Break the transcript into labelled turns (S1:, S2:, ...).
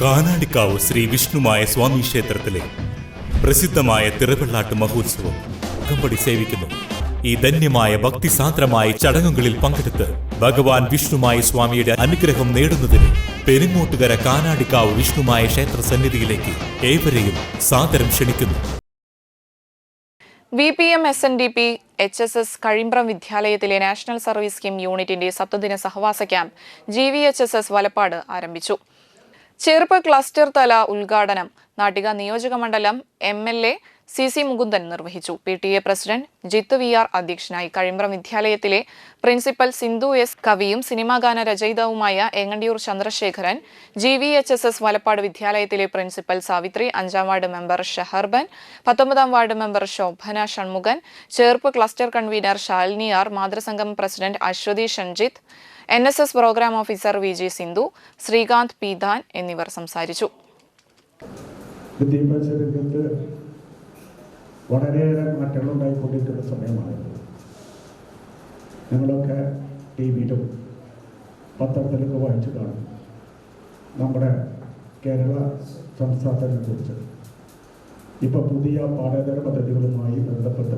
S1: കാനാടിക്കാവ് ശ്രീ വിഷ്ണുമായ സ്വാമി ക്ഷേത്രത്തിലെ പ്രസിദ്ധമായ തിറവെള്ളാട്ട് മഹോത്സവം അകമ്പടി സേവിക്കുന്നു. ഈ ധന്യമായ ഭക്തിസാന്ദ്രമായ ചടങ്ങുകളിൽ പങ്കെടുത്ത് ഭഗവാൻ വിഷ്ണുമായ സ്വാമിയുടെ അനുഗ്രഹം നേടുന്നതിന് പെരുങ്ങോട്ടുകര കാനാടിക്കാവ് വിഷ്ണുമായ ക്ഷേത്ര സന്നിധിയിലേക്ക് ഏവരെയും സാദരം ക്ഷണിക്കുന്നു.
S2: V P M S N D P H S S Kazhimbram വിദ്യാലയത്തിലെ നാഷണൽ സർവീസ് സ്കീം യൂണിറ്റിന്റെ സപ്തദിന സഹവാസ camp G V H S S Valappad ആരംഭിച്ചു. ചെറുപ്പ് ക്ലസ്റ്റർ തല ഉദ്ഘാടനം. നാട്ടിക നിയോജക മണ്ഡലം M L A C C Mukundan നിർവഹിച്ചു. P T A president Jith V R അധ്യക്ഷനായി. കഴിമ്പ്രം വിദ്യാലയത്തിലെ പ്രിൻസിപ്പൽ സിന്ധു എസ് കവിയും സിനിമാ ഗാന രചയിതാവുമായ Engandiyur Chandrasekharan G V H S S Valappad വിദ്യാലയത്തിലെ പ്രിൻസിപ്പൽ സാവിത്രി അഞ്ചാം വാർഡ് മെമ്പർ ഷഹർബൻ പത്തൊമ്പതാം ward member Shobhana Shanmukhan Cherpu cluster convener Shalini R മാതൃസംഘം president Aswathi Shanjith N S S programme officer V G Sindhu Srikanth Peethan എന്നിവർ സംസാരിച്ചു.
S3: വിദ്യാഭ്യാസ രംഗത്ത് വളരെയേറെ മാറ്റങ്ങൾ ഉണ്ടായിക്കൊണ്ടിരിക്കുന്ന സമയമാണ് ഞങ്ങളൊക്കെ ടി വിയിലും പത്രത്തിലൊക്കെ വായിച്ചു കാണും നമ്മുടെ കേരള സംസ്ഥാനത്തിനെ കുറിച്ച്. ഇപ്പോൾ പുതിയ പാഠ്യേതര പദ്ധതികളുമായി ബന്ധപ്പെട്ട്